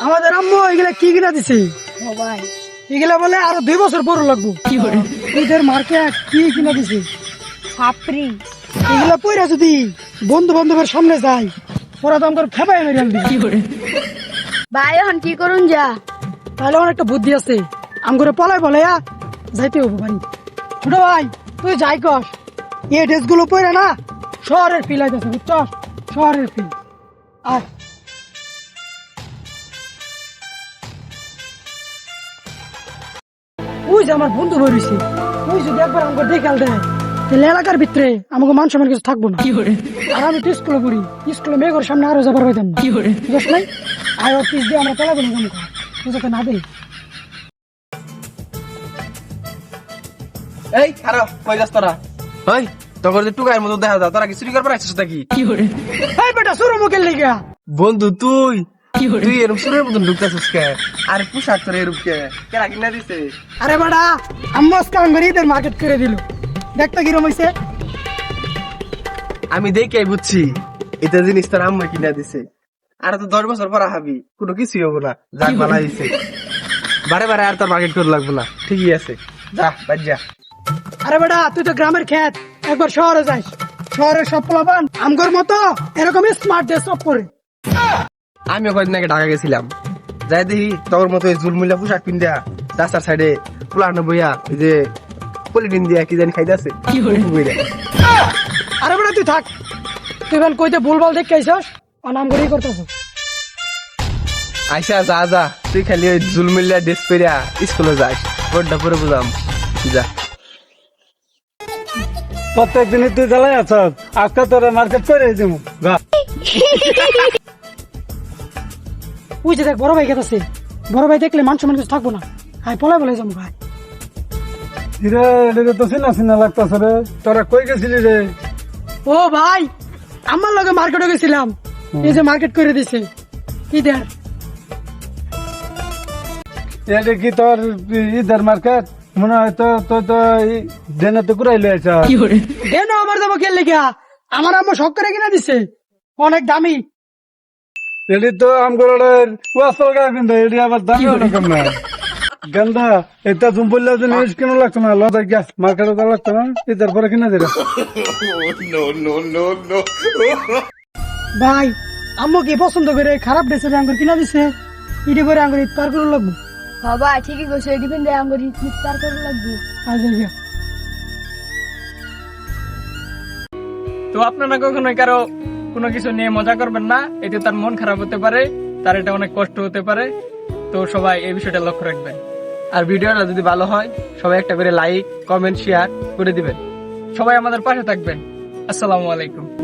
আমাদের আম্মু এগুলা কি কিনা দিছে? ও ভাই। এগুলা বলে আরও দুই বছর পর লাগবো। ঈদের মার্কেট কি কিনা দিছে? সাপরি এগুলা পয়রা যদি বন্ধু বান্ধবের সামনে যায় ওরা তো আমার খেপাই কি দিবে ভাই এখন কি করুন যা। তাহলে আমার একটা বুদ্ধি আছে। আমগরে পলাই পলাইয়া যাইতে হব বাড়ি ছোট ভাই তুই যাই কর এই ড্রেসগুলো পরে না শহরের ফিল আইতেছে বুঝছস? শহরের ফিল আর ওই যে আমার বন্ধু বেরিয়েছে ওই যদি একবার আমাকে দেখাল দেয় তাহলে এলাকার ভিতরে আমাকে মান সম্মান কিছু থাকব না। আর আমি তো স্কুলে পড়ি। স্কুলে মেয়ে সামনে আরও যাবার পাইতাম না। বুঝছ নাই? আর পিস দিয়ে আমরা চালাবো না কোনো তুই যাতে না দেই এই খারাপ কই যাস তোরা? ওই তোর যে টুকাইয়ের মতো দেখা যায় তোরা কি চুরি করবার আসছিস নাকি? এই বেটা শুরু মুখের লিগা। বন্ধু তুই? তুই এরকম সুরের মতন ঢুকতেছিস কে? আর পোশাক তোর এরকম কে? কেনা কিনা দিছে? আরে আমার ঈদের মার্কেট করে দিল। দেখতে কিরম হইছে। আমি দেখে বুঝছি এটা জিনিস তোর আম্মা কিনা দিছে। আর তো দশ বছর পর হাবি কোনো কিছুই হব না। যাক ভালো হয়েছে বারে বারে আর তোর মার্কেট করে লাগবো না ঠিকই আছে। যা বাদ যা। আরে বেটা তুই তো গ্রামের খেত একবার শহরে যাস শহরের সব পোলাপান আমগর মতো এরকম স্মার্ট সব পরে আমিও কয়েকদিন আগে ঢাকা গেছিলাম। যাই দেখি তোর মতো এই ঝুলমুলা পোশাক পিন্দা রাস্তার সাইডে পুলানো বইয়া এই যে পলিটিন দিয়া কি জানি খাইতেছে। আরে বেটা তুই থাক। তুই বেল কইতে ভুলভাল দেখে আইসস ও নাম করেই করতেছ। আইসা যা যা। তুই খালি ওই ঝুলমুলিয়া ড্রেস পেরিয়া স্কুলে যাস। বড্ডা পরে বুঝাম। যা। প্রত্যেক দিনই তুই জ্বালাই আছ আজকে তোর মার্কেট করে দিব গা ওই যে দেখ বড় ভাই গেছে বড় ভাই দেখলে মান সম্মান কিছু থাকব না। হাই পলাই পলাই যাব ভাই রে এটা তো চিনা চিনা লাগতাছে রে। তোরা কই গেছিলি রে? ও ভাই আমার লগে মার্কেটে গেছিলাম। এই যে মার্কেট করে দিছে। ঈদের এটা কি তোর ঈদের মার্কেট? মনে হয় তো তো তো ডেনাতে ঘুরাই লইছ কেন আমার যাব খেললে গিয়া আমার আম্মু শখ করে কিনা দিছে। অনেক দামি। এটি তো আমগরের ওয়াসল গায়ে কিন্তু এটি আবার দাম রকম না গন্ধা এটা তুমি বললে যে নিউজ কেন লাগতো না লজা গ্যাস মার্কেটে তো লাগতো না ঈদের পরে কিনে দিলে। ভাই আম্মু কি পছন্দ করে খারাপ ড্রেসের আঙ্গুর কিনা দিছে? ইডি করে আঙ্গুর ঈদ পার করে লাগবো? ভাই ঠিকই কইছো এটি পিন্দে আমার ইফতার করে লাগবে। গিয়া তো আপনারা কখনোই কারও কোনো কিছু নিয়ে মজা করবেন না। এতে তার মন খারাপ হতে পারে, তার এটা অনেক কষ্ট হতে পারে। তো সবাই এই বিষয়টা লক্ষ্য রাখবেন। আর ভিডিওটা যদি ভালো হয়, সবাই একটা করে লাইক কমেন্ট শেয়ার করে দিবেন। সবাই আমাদের পাশে থাকবেন। আসসালামু আলাইকুম।